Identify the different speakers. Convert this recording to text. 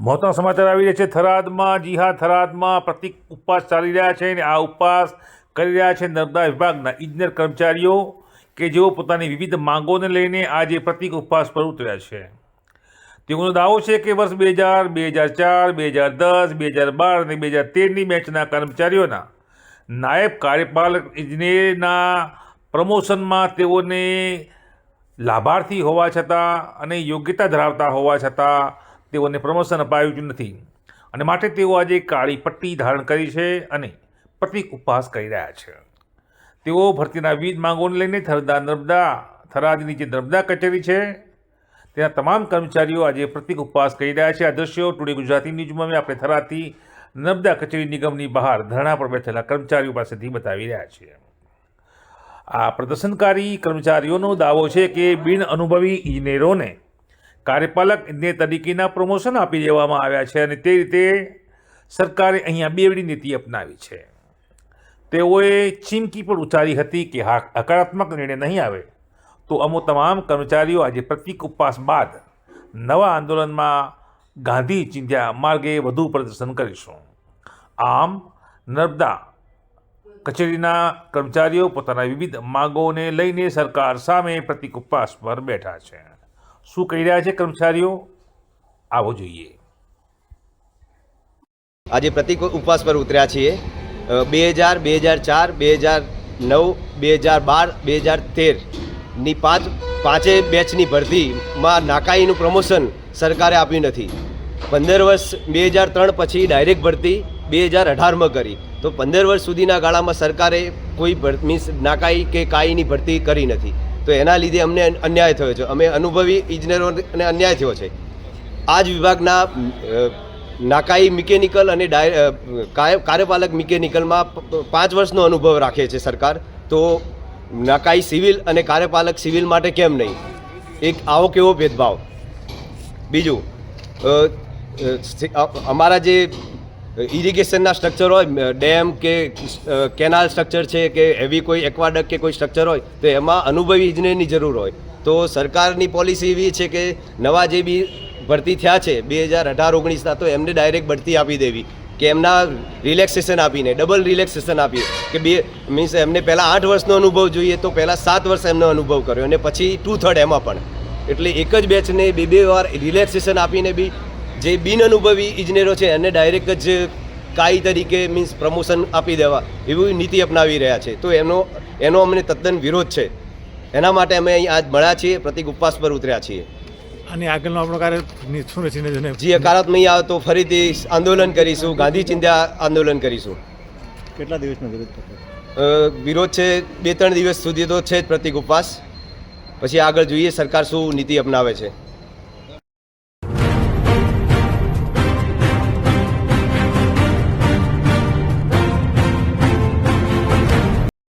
Speaker 1: મહત્વના સમાચાર આવી રહ્યા છે. થરાદમાં જી હા થરાદમાં પ્રતિક ઉપવાસ ચાલી રહ્યા છે અને આ ઉપવાસ કરી રહ્યા છે નર્મદા વિભાગના ઇજનેર કર્મચારીઓ કે જેઓ પોતાની વિવિધ માંગોને લઈને આજે પ્રતિક ઉપવાસ પર ઉતર્યા છે. તેઓનો દાવો છે કે વર્ષ બે હજાર બે હજાર ચાર, બે હજાર દસ, બે હજાર બાર અને બે હજાર તેરની બેચના કર્મચારીઓના નાયબ કાર્યપાલક ઇજનેરના પ્રમોશનમાં તેઓને લાભાર્થી હોવા છતાં અને યોગ્યતા ધરાવતા હોવા છતાં તેઓને પ્રમોશન અપાયું જ નથી. અને માટે તેઓ આજે કાળી પટ્ટી ધારણ કરી છે અને પ્રતિક ઉપવાસ કરી રહ્યા છે. તેઓ ભરતીના વિવિધ માંગોને લઈને થરદા નર્મદા, થરાદની જે નર્મદા કચેરી છે, તેના તમામ કર્મચારીઓ આજે પ્રતિક ઉપવાસ કરી રહ્યા છે. આ દ્રશ્યો ટુડે ગુજરાતી ન્યૂઝમાં આપણે થરાદથી નર્મદા કચેરી નિગમની બહાર ધરણા પર બેઠેલા કર્મચારીઓ પાસેથી બતાવી રહ્યા છીએ આ પ્રદર્શનકારી કર્મચારીઓનો દાવો છે કે બિન અનુભવી ઇજનેરોને કાર્યપાલક તરીકેના પ્રમોશન આપી દેવામાં આવ્યા છે અને તે રીતે સરકારે અહીંયા બેવડી નીતિ અપનાવી છે. તેઓએ ચીમકી પણ ઉચ્ચારી હતી કે હા, હકારાત્મક નિર્ણય નહીં આવે તો અમો તમામ કર્મચારીઓ આજે પ્રતિક ઉપવાસ બાદ નવા આંદોલનમાં ગાંધી ચિંધ્યા માર્ગે વધુ પ્રદર્શન કરીશું. આમ, નર્મદા કચેરીના કર્મચારીઓ પોતાના વિવિધ માંગોને લઈને સરકાર સામે પ્રતિક ઉપવાસ પર બેઠા છે. શું કહી રહ્યા છે કર્મચારીઓ? આવો જોઈએ.
Speaker 2: આજે પ્રતિક ઉપવાસ પર ઉતર્યા છીએ. બે હજાર બે હજાર ચાર બે હજાર નવ બે હજાર બાર બે હજાર તેરની પાંચ, પાંચે બેચની ભરતીમાં નાકાઈનું પ્રમોશન સરકારે આપ્યું નથી. પંદર વર્ષ બે હજાર ત્રણ પછી ડાયરેક્ટ ભરતી બે હજાર અઢારમાં કરી. તો પંદર વર્ષ સુધીના ગાળામાં સરકારે કોઈ મીન્સ નાકાઈ કે કાઈની ભરતી કરી નથી. તો એના લીધે અમને અન્યાય થયો છે. અમે અનુભવી ઇજનેરોને અન્યાય થયો છે. આ જ વિભાગના નાકાઈ મિકેનિકલ અને કાર્યપાલક મિકેનિકલમાં પાંચ વર્ષનો અનુભવ રાખે છે સરકાર. તો નાકાઈ સિવિલ અને કાર્યપાલક સિવિલ માટે કેમ નહીં? એક આવો કેવો ભેદભાવ? બીજું અમારા જે ઇરિગેશનના સ્ટ્રક્ચર હોય ડેમ કે કેનાલ સ્ટ્રક્ચર છે કે એવી કોઈ એક્વાડક કે કોઈ સ્ટ્રક્ચર હોય, તો એમાં અનુભવી ઇજનેરની જરૂર હોય. તો સરકારની પોલિસી એવી છે કે નવા જે બી ભરતી થયા છે, બે હજાર અઢાર ઓગણીસના તો એમને ડાયરેક્ટ ભરતી આપી દેવી. કે એમના રિલેક્સેશન આપીને ડબલ રિલેક્સેશન આપીએ. કે બે મીન્સ એમને પહેલાં આઠ વર્ષનો અનુભવ જોઈએ, તો પહેલાં સાત વર્ષ એમનો અનુભવ કર્યો. અને પછી ટુ થર્ડ એમાં પણ. એટલે એક જ બેચને બે બે વાર રિલેક્સેશન આપીને બી જે બિન અનુભવી ઇજનેરો છે એને ડાયરેક્ટ જ કાઈ તરીકે મીન્સ પ્રમોશન આપી દેવા એવી નીતિ અપનાવી રહ્યા છે. તો એનો એનો અમને તદ્દન વિરોધ છે. એના માટે અમે અહીં આજ મળ્યા છીએ પ્રતિક ઉપવાસ પર ઉતર્યા છીએ.
Speaker 3: અને આગળનો આપણો કાર્ય શું ને?
Speaker 2: હકારાત્મક નહીં આવે તો ફરીથી આંદોલન કરીશું ગાંધી ચિંધ્યા આંદોલન કરીશું.
Speaker 3: કેટલા દિવસનો વિરોધ
Speaker 2: વિરોધ છે બે ત્રણ દિવસ સુધી તો છે જ પ્રતિક ઉપવાસ. પછી આગળ જોઈએ સરકાર શું નીતિ અપનાવે છે.